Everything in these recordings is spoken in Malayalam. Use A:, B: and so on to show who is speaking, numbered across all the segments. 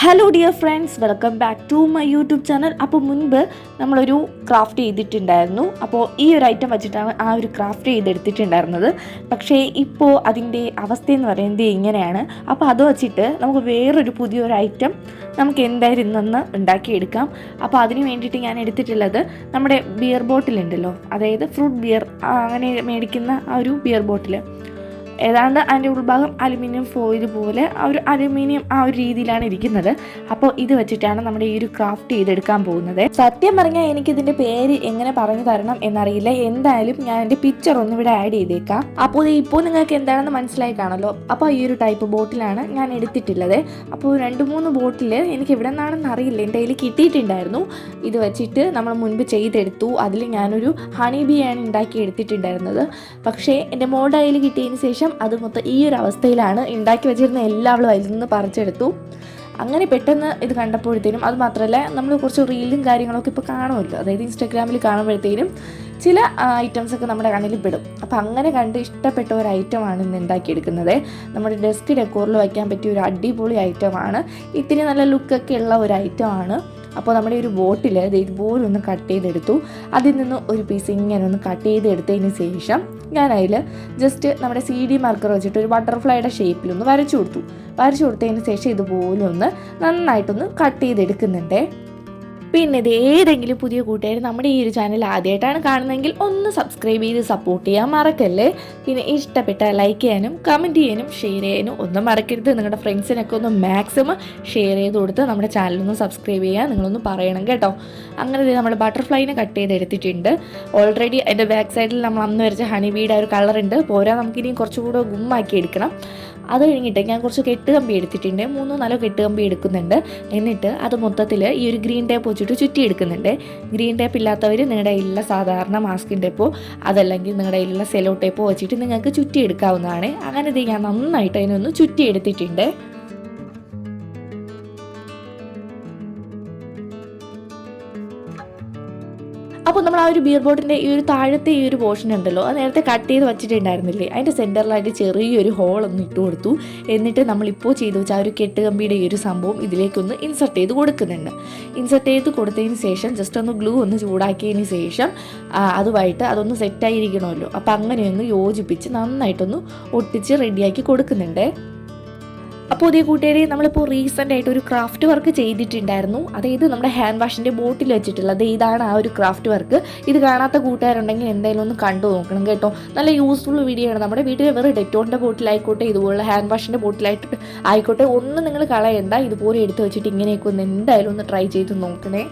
A: Hello dear friends welcome back to my YouTube channel അപ്പോൾ മുൻപ് നമ്മളൊരു ക്രാഫ്റ്റ് ചെയ്തിട്ടുണ്ടായിരുന്നു. അപ്പോൾ ഈ ഒരു ഐറ്റം വെച്ചിട്ടാണ് ആ ഒരു ക്രാഫ്റ്റ് ചെയ്തെടുത്തിട്ടുണ്ടായിരുന്നത്. പക്ഷേ ഇപ്പോൾ അതിന്റെ അവസ്ഥ എന്ന് പറയുന്നത് ഇങ്ങനെയാണ്. അപ്പോൾ അത് വെച്ചിട്ട് നമുക്ക് വേറൊരു പുതിയൊരു ഐറ്റം നമുക്ക് എന്തായാലും ഇന്നൊന്ന് ഉണ്ടാക്കിയെടുക്കാം. അപ്പോൾ അതിന് വേണ്ടിയിട്ട് ഞാൻ എടുത്തിട്ടുള്ളത് നമ്മുടെ ബിയർ ബോട്ടിലുണ്ടല്ലോ അതായത് ഫ്രൂട്ട് ബിയർ അങ്ങനെ മേടിക്കുന്ന ആ ഒരു ബിയർ ബോട്ടിൽ ഏതാണ്ട് അതിന്റെ ഉൾഭാഗം അലുമിനിയം ഫോയിൽ പോലെ ആ ഒരു അലുമിനിയം ആ ഒരു രീതിയിലാണ് ഇരിക്കുന്നത്. അപ്പോൾ ഇത് വെച്ചിട്ടാണ് നമ്മുടെ ഈ ഒരു ക്രാഫ്റ്റ് ചെയ്തെടുക്കാൻ പോകുന്നത്. സത്യം പറഞ്ഞാൽ എനിക്കിതിന്റെ പേര് എങ്ങനെ പറഞ്ഞു തരണം എന്നറിയില്ല. എന്തായാലും ഞാൻ എന്റെ പിക്ചർ ഒന്ന് ഇവിടെ ആഡ് ചെയ്തേക്കാം. അപ്പോൾ ഇപ്പോൾ നിങ്ങൾക്ക് എന്താണെന്ന് മനസ്സിലായി കാണല്ലോ അപ്പോൾ ഈ ഒരു ടൈപ്പ് ബോട്ടിലാണ് ഞാൻ എടുത്തിട്ടുള്ളത്. അപ്പോൾ രണ്ട് മൂന്ന് ബോട്ടിൽ എനിക്ക് എവിടെ നിന്നാണെന്ന് അറിയില്ല. എന്റെ കയ്യിൽ കിട്ടിയിട്ടുണ്ടായിരുന്നു. ഇത് വെച്ചിട്ട് നമ്മൾ മുൻപ് ചെയ്തെടുത്തു. അതിൽ ഞാനൊരു ഹണി ബിയാണ് ഉണ്ടാക്കി എടുത്തിട്ടുണ്ടായിരുന്നത്. പക്ഷേ എന്റെ മോളുടെ കയ്യിൽ കിട്ടിയതിന് ശേഷം അത് മൊത്തം ഈ ഒരു അവസ്ഥയിലാണ് ഉണ്ടാക്കി വെച്ചിരുന്ന എല്ലാവളും അതിൽ നിന്ന് പറിച്ചെടുത്തു. അങ്ങനെ പെട്ടെന്ന് ഇത് കണ്ടപ്പോഴത്തേനും അത് മാത്രമല്ല നമ്മൾ കുറച്ച് റീലും കാര്യങ്ങളൊക്കെ ഇപ്പോൾ കാണുമല്ലോ. അതായത് ഇൻസ്റ്റാഗ്രാമിൽ കാണുമ്പോഴത്തേനും ചില ഐറ്റംസ് ഒക്കെ നമ്മുടെ കണ്ണിൽ പെടും. അപ്പോൾ അങ്ങനെ കണ്ട് ഇഷ്ടപ്പെട്ട ഒരു ഐറ്റമാണ് ഇന്ന് ഉണ്ടാക്കിയെടുക്കുന്നത്. നമ്മുടെ ഡെസ്ക് ഡെക്കോറിൽ വയ്ക്കാൻ പറ്റിയ ഒരു അടിപൊളി ഐറ്റമാണ് ഇത്തിരി നല്ല ലുക്കൊക്കെ ഉള്ള ഒരു ഐറ്റമാണ് അപ്പോൾ നമ്മുടെ ഒരു ബോട്ടിൽ ഇത് ഇതുപോലെ ഒന്ന് കട്ട് ചെയ്തെടുത്തു. അതിൽ നിന്ന് ഒരു പീസ് ഇങ്ങനെ ഒന്ന് കട്ട് ചെയ്തെടുത്തതിന് ശേഷം ഞാൻ അതിൽ ജസ്റ്റ് നമ്മുടെ സി ഡി മാർക്കർ വെച്ചിട്ട് ഒരു ബട്ടർഫ്ലൈയുടെ ഷേപ്പിലൊന്ന് വരച്ചു കൊടുത്തു. വരച്ചു കൊടുത്തതിന് ശേഷം ഇതുപോലെ ഒന്ന് നന്നായിട്ടൊന്ന് കട്ട് ചെയ്തെടുക്കുന്നുണ്ടേ. പിന്നെ ഇത് ഏതെങ്കിലും പുതിയ കൂട്ടുകാർ നമ്മുടെ ഈ ഒരു ചാനൽ ആദ്യമായിട്ടാണ് കാണുന്നതെങ്കിൽ ഒന്ന് സബ്സ്ക്രൈബ് ചെയ്ത് സപ്പോർട്ട് ചെയ്യാൻ മറക്കല്ലേ? പിന്നെ ഇഷ്ടപ്പെട്ട ലൈക്ക് ചെയ്യാനും കമന്റ് ചെയ്യാനും ഷെയർ ചെയ്യാനും ഒന്നും മറക്കരുത്. നിങ്ങളുടെ ഫ്രണ്ട്സിനൊക്കെ ഒന്ന് മാക്സിമം ഷെയർ ചെയ്ത് കൊടുത്ത് നമ്മുടെ ചാനലൊന്ന് സബ്സ്ക്രൈബ് ചെയ്യാൻ നിങ്ങളൊന്ന് പറയണം കേട്ടോ. അങ്ങനെ നമ്മൾ ബട്ടർഫ്ലൈനെ കട്ട് ചെയ്തെടുത്തിട്ടുണ്ട്. ഓൾറെഡി അതിന്റെ ബാക്ക് സൈഡിൽ നമ്മൾ അന്ന് വരച്ച ഹണി ബീഡ് ഒരു കളറുണ്ട് പോരാ നമുക്കിനി കുറച്ചുകൂടെ ഗുമ്മാക്കി എടുക്കണം. അത് കഴിഞ്ഞിട്ട് ഞാൻ കുറച്ച് കെട്ട് കമ്പി എടുത്തിട്ടുണ്ട്. മൂന്നോ നാലോ കെട്ട് കമ്പി എടുക്കുന്നുണ്ട്. എന്നിട്ട് അത് മൊത്തത്തിൽ ഈ ഒരു ഗ്രീൻ ടേപ്പ് വെച്ചിട്ട് ചുറ്റി എടുക്കുന്നുണ്ട്. ഗ്രീൻ ടേപ്പ് ഇല്ലാത്തവർ നിങ്ങളുടെ കയ്യിലുള്ള സാധാരണ മാസ്കിൻ ടേപ്പോ അതല്ലെങ്കിൽ നിങ്ങളുടെ കയ്യിലുള്ള സെലോ ടേപ്പോ വെച്ചിട്ട് നിങ്ങൾക്ക് ചുറ്റി എടുക്കാവുന്നതാണ് അങ്ങനെ ഇത് ഞാൻ നന്നായിട്ട് അതിനൊന്ന് ചുറ്റി എടുത്തിട്ടുണ്ട് അപ്പോൾ നമ്മൾ ആ ഒരു ബിയർ ബോട്ടിന്റെ ഈ ഒരു താഴത്തെ ഈ ഒരു പോർഷൻ ഉണ്ടല്ലോ അത് നേരത്തെ കട്ട് ചെയ്ത് വെച്ചിട്ടുണ്ടായിരുന്നില്ലേ? അതിന്റെ സെന്ററിലായിട്ട് ചെറിയൊരു ഹോൾ ഒന്ന് ഇട്ട് കൊടുത്തു. എന്നിട്ട് നമ്മളിപ്പോൾ ചെയ്തു വെച്ച ആ ഒരു കെട്ടുകമ്പിയുടെ ഈ ഒരു സംഭവം ഇതിലേക്കൊന്ന് ഇൻസർട്ട് ചെയ്ത് കൊടുക്കുന്നുണ്ട്. ഇൻസർട്ട് ചെയ്ത് കൊടുത്തതിന് ശേഷം ജസ്റ്റ് ഒന്ന് ഗ്ലൂ ഒന്ന് ചൂടാക്കിയതിന് ശേഷം അതുമായിട്ട് അതൊന്ന് സെറ്റായിരിക്കണമല്ലോ അപ്പോൾ അങ്ങനെയൊന്ന് യോജിപ്പിച്ച് നന്നായിട്ടൊന്ന് ഒട്ടിച്ച് റെഡിയാക്കി കൊടുക്കുന്നുണ്ട്. അപ്പോൾ ഇതേ കൂട്ടുകാരെ നമ്മളിപ്പോൾ റീസെന്റ് ആയിട്ട് ഒരു ക്രാഫ്റ്റ് വർക്ക് ചെയ്തിട്ടുണ്ടായിരുന്നു. അതായത് നമ്മുടെ ഹാൻഡ് വാഷിന്റെ ബോട്ടിൽ വെച്ചിട്ടുള്ളത്. ഇതാണ് ആ ഒരു ക്രാഫ്റ്റ് വർക്ക് ഇത് കാണാത്ത കൂട്ടുകാരുണ്ടെങ്കിൽ എന്തായാലും ഒന്ന് കണ്ടു നോക്കണം കേട്ടോ. നല്ല യൂസ്ഫുൾ വീഡിയോ ആണ്. നമ്മുടെ വീട്ടിൽ വെറും ഡെറ്റോണിന്റെ ബോട്ടിലായിക്കോട്ടെ ഇതുപോലുള്ള ഹാൻഡ് വാഷിന്റെ ബോട്ടിലായിട്ട് ആയിക്കോട്ടെ ഒന്നും നിങ്ങൾ കളയണ്ട. ഇതുപോലെ എടുത്ത് വെച്ചിട്ട് ഇങ്ങനെയൊക്കെ ഒന്ന് എന്തായാലും ഒന്ന് ട്രൈ ചെയ്ത് നോക്കണേ.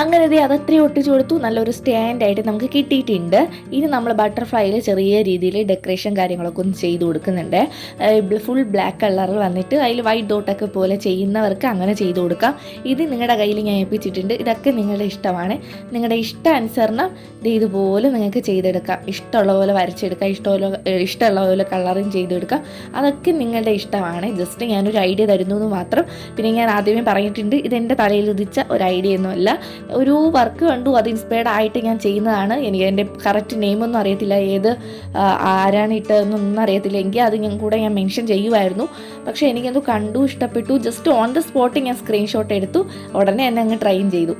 A: അങ്ങനെ ഇത് അതത്രയും ഒട്ടിച്ചു കൊടുത്തു. നല്ലൊരു സ്റ്റാൻഡ് ആയിട്ട് നമുക്ക് കിട്ടിയിട്ടുണ്ട്. ഇനി നമ്മൾ ബട്ടർഫ്ലൈയിൽ ചെറിയ രീതിയിൽ ഡെക്കറേഷൻ കാര്യങ്ങളൊക്കെ ഒന്ന് ചെയ്ത് കൊടുക്കുന്നുണ്ട്. ഫുൾ ബ്ലാക്ക് കളറിൽ വന്നിട്ട് അതിൽ വൈറ്റ് ഡോട്ടൊക്കെ പോലെ ചെയ്യുന്നവർക്ക് അങ്ങനെ ചെയ്ത് കൊടുക്കാം. ഇത് നിങ്ങളുടെ കയ്യിൽ ഞാൻ ഏൽപ്പിച്ചിട്ടുണ്ട്. ഇതൊക്കെ നിങ്ങളുടെ ഇഷ്ടമാണ്. നിങ്ങളുടെ ഇഷ്ടാനുസരണം ഇത് ഇതുപോലെ നിങ്ങൾക്ക് ചെയ്തെടുക്കാം. ഇഷ്ടമുള്ള പോലെ വരച്ചെടുക്കാം. ഇഷ്ടമുള്ള ഇഷ്ടമുള്ള പോലെ കളറിങ് ചെയ്തെടുക്കാം. അതൊക്കെ നിങ്ങളുടെ ഇഷ്ടമാണ്. ജസ്റ്റ് ഞാനൊരു ഐഡിയ തരുന്നു എന്ന് മാത്രം. പിന്നെ ഞാൻ ആദ്യമേ പറഞ്ഞിട്ടുണ്ട്. ഇതെന്റെ തലയിൽ ഉദിച്ച ഒരു ഐഡിയ ഒന്നുമല്ല. ഒരു വർക്ക് കണ്ടു അത് ഇൻസ്പയർഡ് ആയിട്ട് ഞാൻ ചെയ്യുന്നതാണ്. എനിക്ക് എന്റെ കറക്റ്റ് നെയിമൊന്നും അറിയത്തില്ല ഏത് ആരാണ് ഇട്ടതെന്നൊന്നും അറിയത്തില്ല. എങ്കിൽ അത് ഞാൻ കൂടെ ഞാൻ മെൻഷൻ ചെയ്യുമായിരുന്നു. പക്ഷേ എനിക്കത് കണ്ടു ഇഷ്ടപ്പെട്ടു. ജസ്റ്റ് ഓൺ ദ സ്പോട്ട് ഞാൻ സ്ക്രീൻഷോട്ട് എടുത്തു. ഉടനെ തന്നെ അങ്ങ് ട്രൈ ചെയ്തു.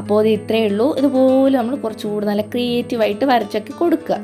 A: അപ്പോൾ അത് ഇത്രയേ ഉള്ളൂ. ഇതുപോലെ നമ്മൾ കുറച്ചുകൂടി നല്ല ക്രിയേറ്റീവായിട്ട് വരച്ചൊക്കെ കൊടുക്കുക.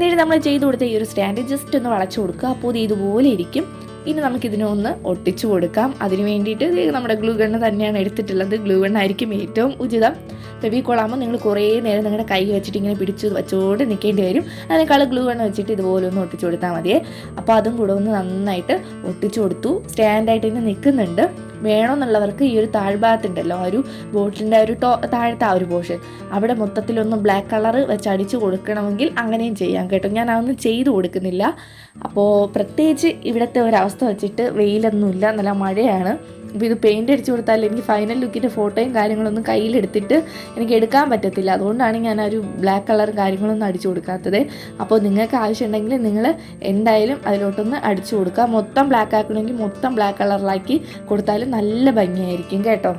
A: എന്നിട്ട് നമ്മൾ ചെയ്തു കൊടുത്ത ഈ ഒരു സ്റ്റാൻഡ് ജസ്റ്റ് ഒന്ന് വളച്ചു കൊടുക്കുക. അപ്പോൾ ഇത് ഇതുപോലെ ഇരിക്കും. ഇനി നമുക്കിതിനെ ഒന്ന് ഒട്ടിച്ചു കൊടുക്കാം. അതിന് വേണ്ടിയിട്ട് നമ്മുടെ ഗ്ലൂ ഗണ്ണ് തന്നെയാണ് എടുത്തിട്ടുള്ളത്. ഗ്ലൂ ഗണ്ണായിരിക്കും ഏറ്റവും ഉചിതം. ഫെവിക്കോളാകുമ്പോൾ നിങ്ങൾ കുറേ നേരം നിങ്ങളുടെ കൈ വെച്ചിട്ട് ഇങ്ങനെ പിടിച്ച് വെച്ചുകൊണ്ട് നിൽക്കേണ്ടി വരും. അതിനേക്കാൾ ഗ്ലൂ ഗണ്ണ് വെച്ചിട്ട് ഇതുപോലെ ഒന്ന് ഒട്ടിച്ചു കൊടുത്താൽ മതിയേ. അപ്പോൾ അതും കൂടെ ഒന്ന് നന്നായിട്ട് ഒട്ടിച്ചു കൊടുത്തു. സ്റ്റാൻഡായിട്ട് തന്നെ നിൽക്കുന്നുണ്ട്. വേണമെന്നുള്ളവർക്ക് ഈ ഒരു താഴ്ഭാഗത്തുണ്ടല്ലോ ഒരു ബോട്ടിലിന്റെ ഒരു ടോ താഴത്തെ ആ ഒരു പോർഷൻ. അവിടെ മൊത്തത്തിലൊന്ന് ബ്ലാക്ക് കളർ വെച്ച് അടിച്ച് കൊടുക്കണമെങ്കിൽ അങ്ങനെയും ചെയ്യാം കേട്ടോ. ഞാൻ അതൊന്നും ചെയ്തു കൊടുക്കുന്നില്ല. അപ്പോൾ പ്രത്യേകിച്ച് ഇവിടുത്തെ ഒരവസ്ഥ വെച്ചിട്ട് വെയിലൊന്നുമില്ല നല്ല മഴയാണ്. ഇത് പെയിന്റ് അടിച്ചു കൊടുത്താൽ എനിക്ക് ഫൈനൽ ലുക്കിന്റെ ഫോട്ടോയും കാര്യങ്ങളൊന്നും കയ്യിലെടുത്തിട്ട് എനിക്ക് എടുക്കാൻ പറ്റത്തില്ല. അതുകൊണ്ടാണ് ഞാൻ ആ ഒരു ബ്ലാക്ക് കളർ കാര്യങ്ങളൊന്നും അടിച്ചു കൊടുക്കാത്തത്. അപ്പോൾ നിങ്ങൾക്ക് ആവശ്യമുണ്ടെങ്കിൽ നിങ്ങൾ എന്തായാലും അതിലോട്ടൊന്ന് അടിച്ചു കൊടുക്കുക. മൊത്തം ബ്ലാക്ക് ആക്കണമെങ്കിൽ മൊത്തം ബ്ലാക്ക് കളറിലാക്കി കൊടുത്താൽ നല്ല ഭംഗിയായിരിക്കും കേട്ടോ.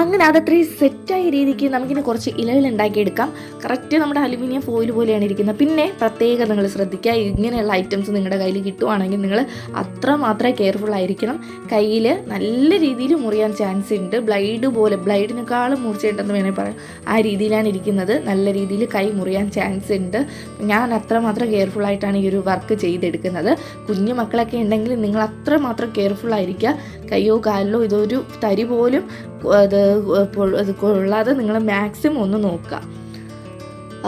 A: അങ്ങനെ അതത്രയും സെറ്റായ രീതിക്ക് നമുക്കിനി കുറച്ച് ഇലകൾ ഉണ്ടാക്കിയെടുക്കാം. കറക്റ്റ് നമ്മുടെ അലുമിനിയം ഫോയിൽ പോലെയാണ് ഇരിക്കുന്നത്. പിന്നെ പ്രത്യേകം നിങ്ങൾ ശ്രദ്ധിക്കുക ഇങ്ങനെയുള്ള ഐറ്റംസ് നിങ്ങളുടെ കയ്യിൽ കിട്ടുവാണെങ്കിൽ നിങ്ങൾ അത്ര മാത്രമേ കെയർഫുൾ ആയിരിക്കണം. കയ്യിൽ നല്ല രീതിയിൽ മുറിയാൻ ചാൻസ് ഉണ്ട്. ബ്ലൈഡ് പോലെ ബ്ലൈഡിനേക്കാളും മുറിച്ചിട്ടുണ്ടെന്ന് വേണമെങ്കിൽ പറയാം ആ രീതിയിലാണ് ഇരിക്കുന്നത്. നല്ല രീതിയിൽ കൈ മുറിയാൻ ചാൻസ് ഉണ്ട്. ഞാൻ അത്രമാത്രം കെയർഫുൾ ആയിട്ടാണ് ഈ ഒരു വർക്ക് ചെയ്തെടുക്കുന്നത്. കുഞ്ഞു മക്കളൊക്കെ ഉണ്ടെങ്കിൽ നിങ്ങൾ അത്രമാത്രം കെയർഫുൾ ആയിരിക്കുക. കയ്യോ കാലിലോ ഇതൊരു തരി പോലും അത് കൊള്ളാതെ നിങ്ങൾ മാക്സിമം ഒന്ന് നോക്കുക.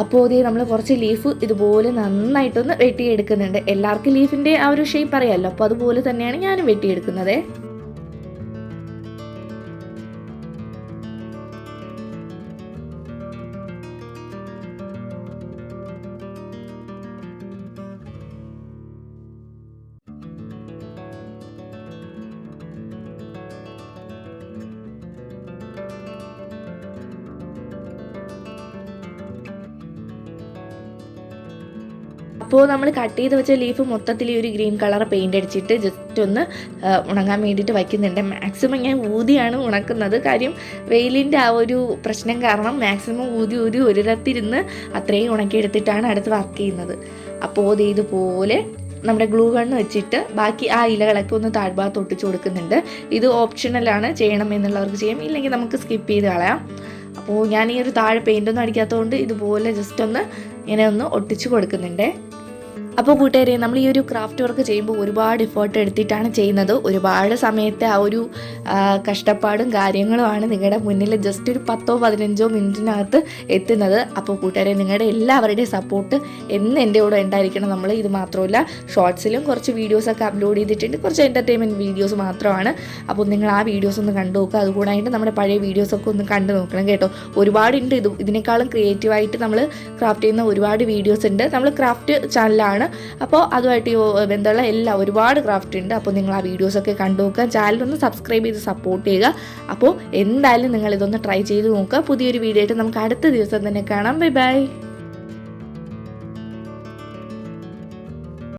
A: അപ്പോൾ ഇതേ നമ്മൾ കുറച്ച് ലീഫ് ഇതുപോലെ നന്നായിട്ടൊന്ന് വെട്ടിയെടുക്കുന്നുണ്ട്. എല്ലാവർക്കും ലീഫിന്റെ ആ ഒരു ഷേപ്പ് അറിയാമല്ലോ അപ്പോൾ അതുപോലെ തന്നെയാണ് ഞാനും വെട്ടിയെടുക്കുന്നത്. അപ്പോൾ നമ്മൾ കട്ട് ചെയ്ത് വെച്ച ലീഫ് മൊത്തത്തിൽ ഈ ഒരു ഗ്രീൻ കളർ പെയിന്റ് അടിച്ചിട്ട് ജസ്റ്റ് ഒന്ന് ഉണങ്ങാൻ വേണ്ടിയിട്ട് വയ്ക്കുന്നുണ്ട്. മാക്സിമം ഞാൻ ഊതിയാണ് ഉണക്കുന്നത്. കാര്യം വെയിലിന്റെ ആ ഒരു പ്രശ്നം കാരണം മാക്സിമം ഊതി ഊതി ഒരിടത്തിരുന്ന് അത്രയും ഉണക്കിയെടുത്തിട്ടാണ് അടുത്ത് വർക്ക് ചെയ്യുന്നത്. അപ്പോൾ ഇത് ഇതുപോലെ നമ്മുടെ ഗ്ലൂ ഗണ്ണ് വെച്ചിട്ട് ബാക്കി ആ ഇലകളൊക്കെ ഒന്ന് താഴ്ഭാഗത്ത് ഒട്ടിച്ചു കൊടുക്കുന്നുണ്ട്. ഇത് ഓപ്ഷണലാണ് ചെയ്യണം എന്നുള്ളവർക്ക് ചെയ്യാം. ഇല്ലെങ്കിൽ നമുക്ക് സ്കിപ്പ് ചെയ്ത് കളയാം. അപ്പോൾ ഞാൻ ഈ ഒരു താഴെ പെയിന്റൊന്നും അടിക്കാത്തതുകൊണ്ട് ഇതുപോലെ ജസ്റ്റ് ഒന്ന് ഇങ്ങനെ ഒന്ന് ഒട്ടിച്ചു കൊടുക്കുന്നുണ്ട്. അപ്പോൾ കൂട്ടുകാരെ നമ്മൾ ഈ ഒരു ക്രാഫ്റ്റ് വർക്ക് ചെയ്യുമ്പോൾ ഒരുപാട് എഫേർട്ട് എടുത്തിട്ടാണ് ചെയ്യുന്നത്. ഒരുപാട് സമയത്തെ ആ ഒരു കഷ്ടപ്പാടും കാര്യങ്ങളുമാണ് നിങ്ങളുടെ മുന്നിൽ ജസ്റ്റ് ഒരു പത്തോ പതിനഞ്ചോ മിനിറ്റിനകത്ത് എത്തുന്നത്. അപ്പോൾ കൂട്ടുകാരെ നിങ്ങളുടെ എല്ലാവരുടെയും സപ്പോർട്ട് എന്ന് എന്റെ കൂടെ ഉണ്ടായിരിക്കണം. നമ്മൾ ഇത് മാത്രമല്ല ഷോർട്സിലും കുറച്ച് വീഡിയോസൊക്കെ അപ്ലോഡ് ചെയ്തിട്ടുണ്ട്. കുറച്ച് എന്റർടൈൻമെന്റ് വീഡിയോസ് മാത്രമാണ്. അപ്പോൾ നിങ്ങൾ ആ വീഡിയോസ് ഒന്ന് കണ്ടു നോക്കുക. അതുകൂടായിട്ട് നമ്മുടെ പഴയ വീഡിയോസൊക്കെ ഒന്ന് കണ്ടു നോക്കണം കേട്ടോ. ഒരുപാടുണ്ട് ഇത്. ഇതിനേക്കാളും ക്രിയേറ്റീവായിട്ട് നമ്മൾ ക്രാഫ്റ്റ് ചെയ്യുന്ന ഒരുപാട് വീഡിയോസ് ഉണ്ട്. നമ്മൾ ക്രാഫ്റ്റ് ചാനലാണ് അപ്പോൾ അതുമായിട്ട് ബന്ധമുള്ള എല്ലാ ഒരുപാട് ക്രാഫ്റ്റ് ഉണ്ട്. അപ്പോൾ നിങ്ങൾ ആ വീഡിയോസൊക്കെ കണ്ടു നോക്കുക. ചാനലൊന്ന് സബ്സ്ക്രൈബ് ചെയ്ത് സപ്പോർട്ട് ചെയ്യുക. അപ്പോൾ എന്തായാലും നിങ്ങൾ ഇതൊന്ന് ട്രൈ ചെയ്ത് നോക്കുക. പുതിയൊരു വീഡിയോ ആയിട്ട് നമുക്ക് അടുത്ത ദിവസം തന്നെ കാണാം. Bye bye